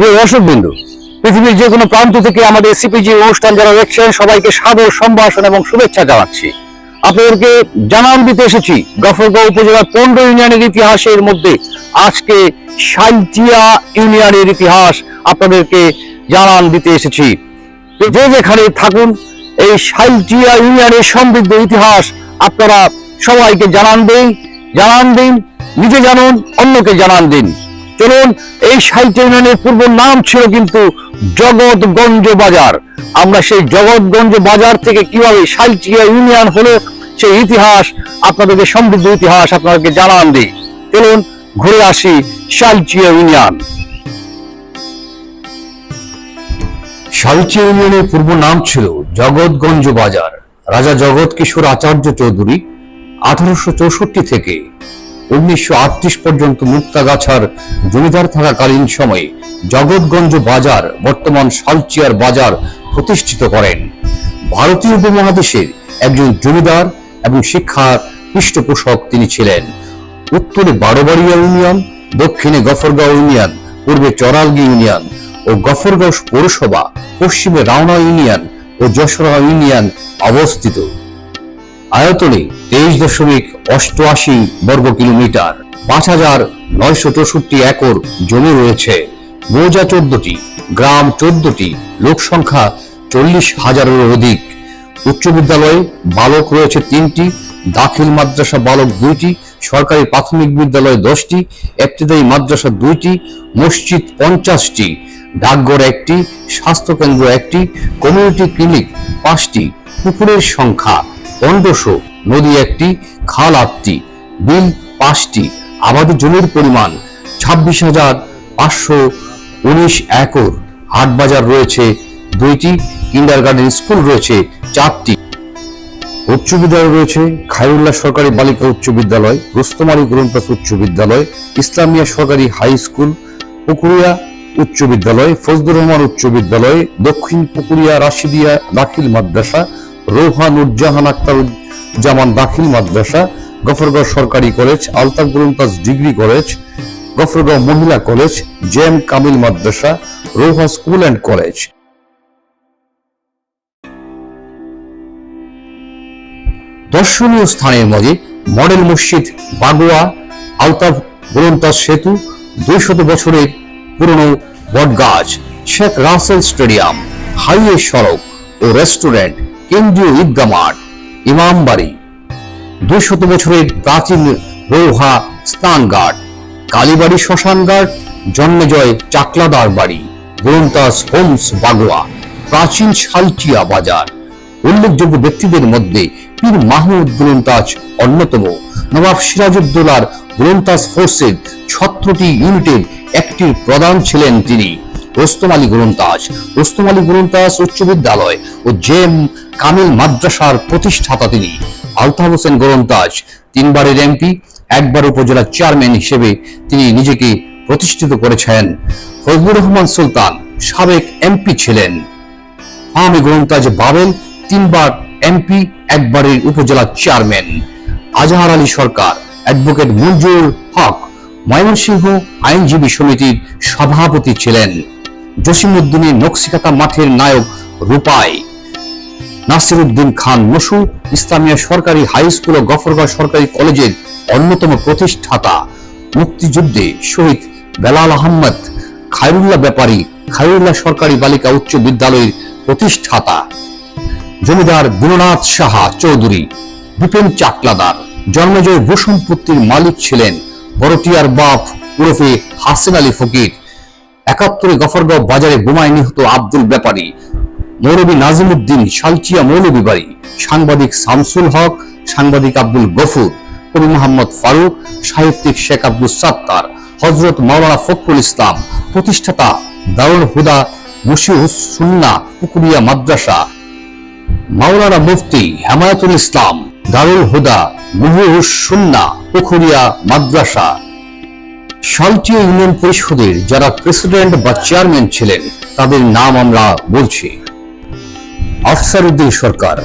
দর্শক বিন্দু পৃথিবীর যে কোনো প্রান্ত থেকে আমাদের সিপিজি অনুষ্ঠান যারা দেখছেন, সবাইকে সাদর সম্ভাষণ এবং শুভেচ্ছা জানাচ্ছি। আপনাদেরকে জানান দিতে এসেছি, গফরগাঁও উপজেলার পনেরো ইউনিয়নের ইতিহাসের মধ্যে আজকে সাইটিয়া ইউনিয়নের ইতিহাস আপনাদেরকে জানান দিতে এসেছি। যে যেখানে থাকুন, এই সাইটিয়া ইউনিয়নের সমৃদ্ধ ইতিহাস আপনারা সবাইকে জানান দিন জানান দিন, নিজে জানুন, অন্যকে জানান দিন। চলুন, এই সাহিত্য ইউনিয়নের পূর্ব নাম ছিল কিন্তু জগৎগঞ্জ বাজার। আমরা সেই জগৎগঞ্জ বাজার থেকে কীভাবে সাইচিয়া ইউনিয়ন হলো, সেই ইতিহাস আপনাদেরকে সমৃদ্ধ ইতিহাস, আপনাদেরকে জানান দিই। চলুন, ঘুরে আসি সাইচিয়া ইউনিয়ন। সাইচিয়া ইউনিয়নের পূর্ব নাম ছিল জগৎগঞ্জ বাজার। রাজা জগৎ কিশোর আচার্য চৌধুরী আঠারোশো চৌষট্টি থেকে উনিশশো আটত্রিশ পর্যন্ত মুক্তাগাছার জমিদার থাকাকালীন সময়ে জগৎগঞ্জ বাজার, বর্তমান সালচিয়ার বাজার প্রতিষ্ঠিত করেন। ভারতীয় উপমহাদেশের একজন জমিদার এবং শিক্ষার পৃষ্ঠপোষক তিনি ছিলেন। উত্তরে বারোবাড়িয়া ইউনিয়ন, দক্ষিণে গফরগাঁও ইউনিয়ন, পূর্বে চরালগি ইউনিয়ন ও গফরগাঁও পৌরসভা, পশ্চিমে রাওনা ইউনিয়ন ও যশোরা ইউনিয়ন অবস্থিত। আয়তনে তেইশ দশমিক অষ্টআশি বর্গ কিলোমিটার। পাঁচ হাজার নয়শো চৌষট্টি একর জমি রয়েছে। মৌজা চোদ্দটি, গ্রাম চোদ্দটি, লোক সংখ্যা চল্লিশ হাজারের অধিক। উচ্চ বিদ্যালয়ে বালক রয়েছে তিনটি, দাখিল মাদ্রাসা বালক দুইটি, সরকারি প্রাথমিক বিদ্যালয় দশটি এবতেদায়ী মাদ্রাসা দুইটি, মসজিদ পঞ্চাশটি, ডাকঘর একটি, স্বাস্থ্যকেন্দ্র একটি, কমিউনিটি ক্লিনিক পাঁচটি। পুকুরের সংখ্যা পনেরোশো নদী একটি খাল আটটি, বিল পাঁচটি, আবাদি জমির পরিমাণ ছাব্বিশ হাজার পাঁচশো উনিশ একর। হাট বাজার রয়েছে দুইটি কিন্ডার গার্ডেন স্কুল রয়েছে চারটি। উচ্চ বিদ্যালয় রয়েছে খায়রুল্লাহ সরকারি বালিকা উচ্চ বিদ্যালয়, রুস্তমারি গ্রন্থাস উচ্চ বিদ্যালয়, ইসলামিয়া সরকারি হাই স্কুল, পুকুরিয়া উচ্চ বিদ্যালয়, ফজলুর রহমান উচ্চ বিদ্যালয়, দক্ষিণ পুকুরিয়া রাশিদিয়া দাখিল মাদ্রাসা রৌহান উজ্জাহান আক্তার জামান দাখিল মাদ্রাসা, গফরগাঁও সরকারি কলেজ, আলতাফ গুরুমতাজ ডিগ্রি কলেজ, গফরগাঁও মহিলা কলেজ, জেএম কামিল মাদ্রাসা, রৌহা স্কুল অ্যান্ড কলেজ। দর্শনীয় স্থানের মধ্যে মডেল মসজিদ, বাগুয়া, আলতাফ গোলন্তাজ সেতু, দুইশত বছরের পুরনো বটগাছ, শেখ রাসেল স্টেডিয়াম, হাইওয়ে সড়ক ও রেস্টুরেন্ট। কেন্দ্রীয় ঈদগা মাঠ ইমামবাড়ি দুইশত বছরের প্রাচীন রৌহা স্নানঘাট কালীবাড়ি শ্মশানঘাট, জন্মেজয় চাকলাদার বাড়ি গোলন্তাজ হোমস বাগুয়া, প্রাচীন শালচিয়া বাজার। উল্লেখযোগ্য ব্যক্তিদের মধ্যে পীর মাহমুদ গোলন্তাজ অন্যতম। নবাব সিরাজউদ্দৌলার গোলন্তাজ ফোর্সের ছত্রটি ইউনিটের একটির প্রধান ছিলেন তিনি। রোস্তম আলী গোলন্তাজ রোস্তম আলী গোলন্তাজ উচ্চ বিদ্যালয় ও জেম কামিল মাদ্রাসার প্রতিষ্ঠাতা তিনি। আলতাফ হোসেন গোলন্তাজ তিনবারের এমপি, একবার উপজেলা চেয়ারম্যান হিসেবে তিনি নিজেকে প্রতিষ্ঠিত করেছেন। ফজলুর রহমান সুলতান সাবেক এমপি ছিলেন। আমি গোলন্তাজ বাবেল, তিনবার এমপি, একবারের উপজেলা চেয়ারম্যান। আজহার আলী সরকার, অ্যাডভোকেট মঞ্জুর হক, ময়মনসিংহ আইনজীবী সমিতির সভাপতি ছিলেন। জসিমউদ্দিনের নকশিকাতা মাঠের নায়ক রূপাই। নাসিরউদ্দিন খান মসু ইসলামিয়া সরকারি হাই স্কুল ও গফরগাঁও সরকারি কলেজের অন্যতম প্রতিষ্ঠাতা। মুক্তিযুদ্ধে শহীদ বেলাল আহমদ, খায়রুল্লাহ ব্যাপারী, খায়রুল্লাহ সরকারি বালিকা উচ্চ বিদ্যালয়ের প্রতিষ্ঠাতা। জমিদার দীননাথ সাহা চৌধুরী, বিপিন চাকলাদার। জন্মজয় ভূ সম্পত্তির মালিক ছিলেন বড়টিয়ার বাপ ওরফে হাসিন আলী ফকির। একাত্তরে গফরগাঁও বাজারে বোমায় নিহত আব্দুল ব্যাপারী মৌলবী নাজিমুদ্দিন শালচিয়া মৌলবী বাড়ি, সাংবাদিক শামসুল হক, সাংবাদিক আব্দুল গফুর, কবি মোহাম্মদ ফারুক, সাহিত্যিক শেখ আব্দুল সাত্তার হজরত মাওলানা ফখরুল ইসলাম, প্রতিষ্ঠাতা দারুল হুদা, মুশিউস সুন্না পুকুরিয়া মাদ্রাসা, মাওলানা মুফতি হেমায়াতুল ইসলাম, দারুল হুদা মুহুস সুন্না পুকুরিয়া মাদ্রাসা। শালটিয়া ইউনিয়ন পরিষদের যারা প্রেসিডেন্ট বা চেয়ারম্যান ছিলেন, তাদের নাম আমরা বলছি। আফসার উদ্দিন সরকার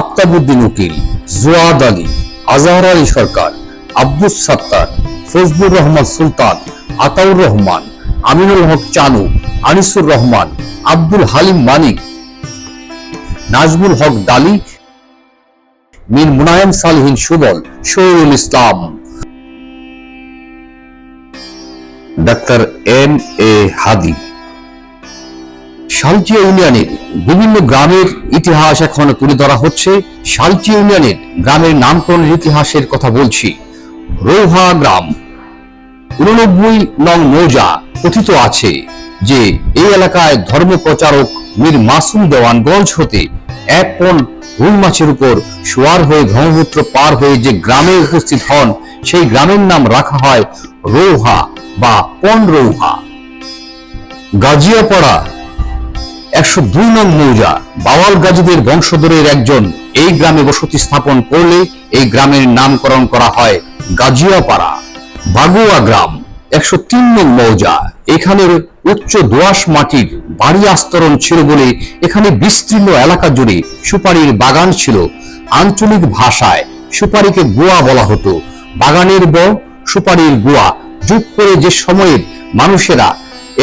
আফতাবুদ্দিন উকিল, জুয়াদ আলী, আজহার আলী সরকার, আব্দুস সাত্তার, ফজলুর রহমান সুলতান, আতাউর রহমান, আমিনুল হক চানু, Anisur Rahman, Abdul Halim Manik, Nazmul Haque Dali Mir Munayem Salhin Subal, Shahidul Islam. Doctor M A Hadi. Shalchia ইউনিয়নের বিভিন্ন গ্রামের ইতিহাস এখন তুলে ধরা হচ্ছে। শালচিয়া ইউনিয়নের গ্রামের নামকরণের ইতিহাসের কথা বলছি। রৌহা গ্রাম। উননব্বই নং মৌজা কথিত আছে যে এই এলাকায় ধর্ম প্রচারক মীর মাসুম দেওয়ানগঞ্জ হতে এক পন রুই মাছের উপর সোয়ার হয়ে ব্রহ্মপুত্র পার হয়ে যে গ্রামে উপস্থিত হন, সেই গ্রামের নাম রাখা হয় রৌহা। বা পন রৌহা গাজিয়াপাড়া, একশো দুই নং মৌজা, বাওয়াল গাজীদের বংশধরের একজন। এই গ্রামে বসতি স্থাপন করলে এই গ্রামের নামকরণ করা হয় গাজিয়াপাড়া। বাগুয়া গ্রাম, একশো তিন নং মৌজা। এখানের উচ্চ দোআঁশ মাটির বাড়ি আস্তরণ ছিল বলে এখানে বিস্তীর্ণ এলাকা জুড়ে সুপারির বাগান ছিল। আঞ্চলিক ভাষায় সুপারিকে গোয়া বলা হতো। বাগানের ব, সুপারির গোয়া। যোগ করে যে সময়ের মানুষেরা,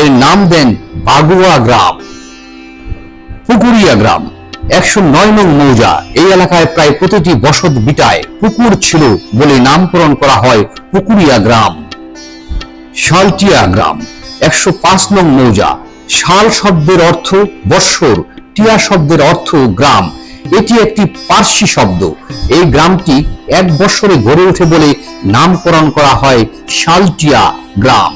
এর নাম দেন বাগুয়া গ্রাম, পুকুরিয়া গ্রাম। একশো নয় নং মৌজা, এই এলাকায় প্রায় প্রতিটি বসত বিটায় পুকুর ছিল বলে নামকরণ করা হয় পুকুরিয়া গ্রাম। শালটিয়া গ্রাম, একশো পাঁচ নং মৌজা। শাল শব্দের অর্থ বৎসর, টিয়া শব্দের অর্থ গ্রাম। এটি একটি পার্সি শব্দ। এই গ্রামটি এক বৎসরে গড়ে ওঠে বলে নামকরণ করা হয় শালটিয়া গ্রাম।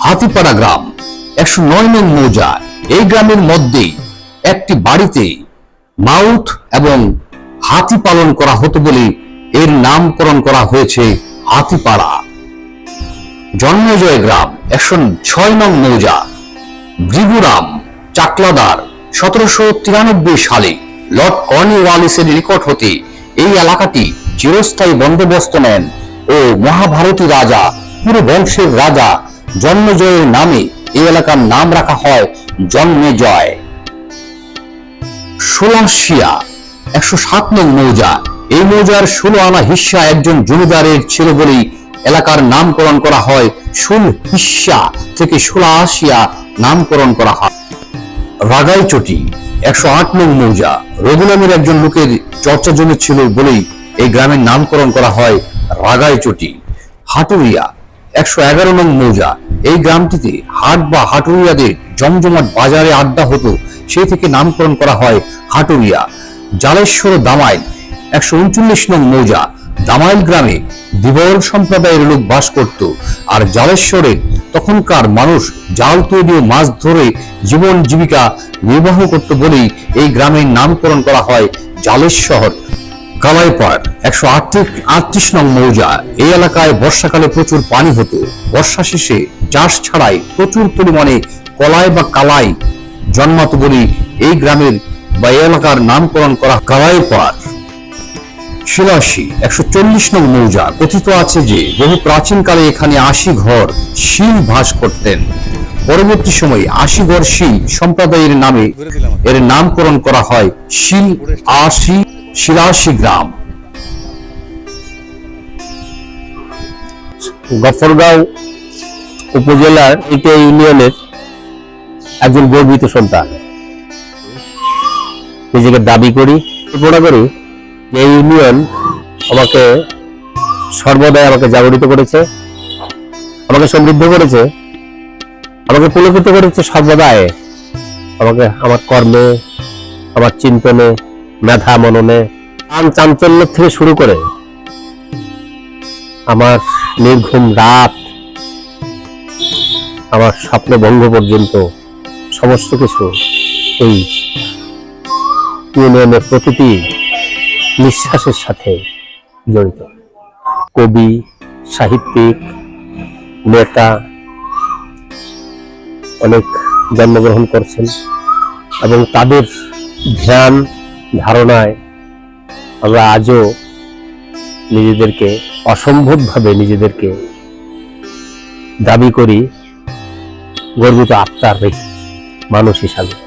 হাতিপাড়া গ্রাম, একশো নয় নং মৌজা। এই গ্রামের মধ্যেই একটি বাড়িতে মাউথ এবং হাতি পালন করা হতো বলে এর নামকরণ করা হয়েছে হাতিপাড়া। জন্মজয় গ্রাম, একশো ছয় নং মৌজা। ভৃগুরাম, চাকলাদার, সতেরোশো তিরানব্বই সালে লর্ড কর্নওয়ালিসের নিকট হতে এই এলাকাটি চিরস্থায়ী বন্দোবস্ত নেন। ও মহাভারতী রাজা, পুরো বংশের রাজা জন্মজয়ের নামে এই এলাকার নাম রাখা হয় জন্মেজয় সোলাশিয়া, একশো সাত নং মৌজা। এই মৌজার ষোলো আনা হিস্সা একজন জমিদারের ছিল বলেই এলাকার নামকরণ করা হয় সুল হিস্সা থেকে সোলাশিয়া নামকরণ করা হয়। রাগাইচটি, একশো আট নং মৌজা। রঘু নামের একজন লোকের চর্চা জমি ছিল বলেই এই গ্রামের নামকরণ করা হয় রাগাইচটি হাটুরিয়া, একশো এগারো নং মৌজা। এই গ্রামটিতে হাট বা হাটুরিয়াদের জমজমাট বাজারে আড্ডা হতো, সেই থেকে নামকরণ করা হয় হাটুরিয়া। জালেশ্বর দামাইল, একশো উনচল্লিশ নং মৌজা। দামাইল গ্রামে দিবর সম্প্রদায়ের লোক বাস করত আর জালেশ্বরে তখনকার মানুষ জাল তৈরি মাছ ধরে জীবন জীবিকা নির্বাহ করত বলেই এই গ্রামের নামকরণ করা হয় জালেশ্বর। কালাইপাড় একশো আটত্রিশ নং মৌজা। এই এলাকায় বর্ষাকালে প্রচুর পানি হতো। বর্ষা শেষে চাষ ছাড়াই প্রচুর পরিমাণে কলাই বা কালাই জন্মাতো বলে এই গ্রামের বা এলাকার নামকরণ করা কালাইপাড়। শিলাসী একশো চল্লিশ নং মৌজা। কথিত আছে যে বহু প্রাচীনকালে এখানে আশি ঘর শিল ভাস করতেন। পরবর্তী সময়ে আশি ঘর শিল সম্প্রদায়ের নামে এর নামকরণ করা হয় শিল আশি শিলাসী গ্রাম। গফরগাঁও উপজেলার ইটে ইউনিয়নের একজন গর্বিত সন্তান। নিজেকে দাবি করি, কল্পনা করি যে ইউনিয়ন আমাকে সর্বদাই আমাকে জাগরিত করেছে, আমাকে সমৃদ্ধ করেছে, আমাকে পুলকিত করেছে সর্বদাই। আমাকে আমার কর্মে, আমার চিন্তনে মেধা মননে আন চাঞ্চল্য থেকে শুরু করে আমার নির্ঘুম রাত, আমার স্বপ্ন ভঙ্গ পর্যন্ত সমস্ত কিছু এই ইউনিয়নের প্রতিটি নিঃশ্বাসের সাথে জড়িত। কবি, সাহিত্যিক, নেতা অনেক জন্মগ্রহণ করছেন এবং তাদের ধ্যান ধারণায় আমরা আজও নিজেদেরকে অসম্ভবভাবে নিজেদেরকে দাবি করি গর্বিত আত্মার মানুষ হিসাবে।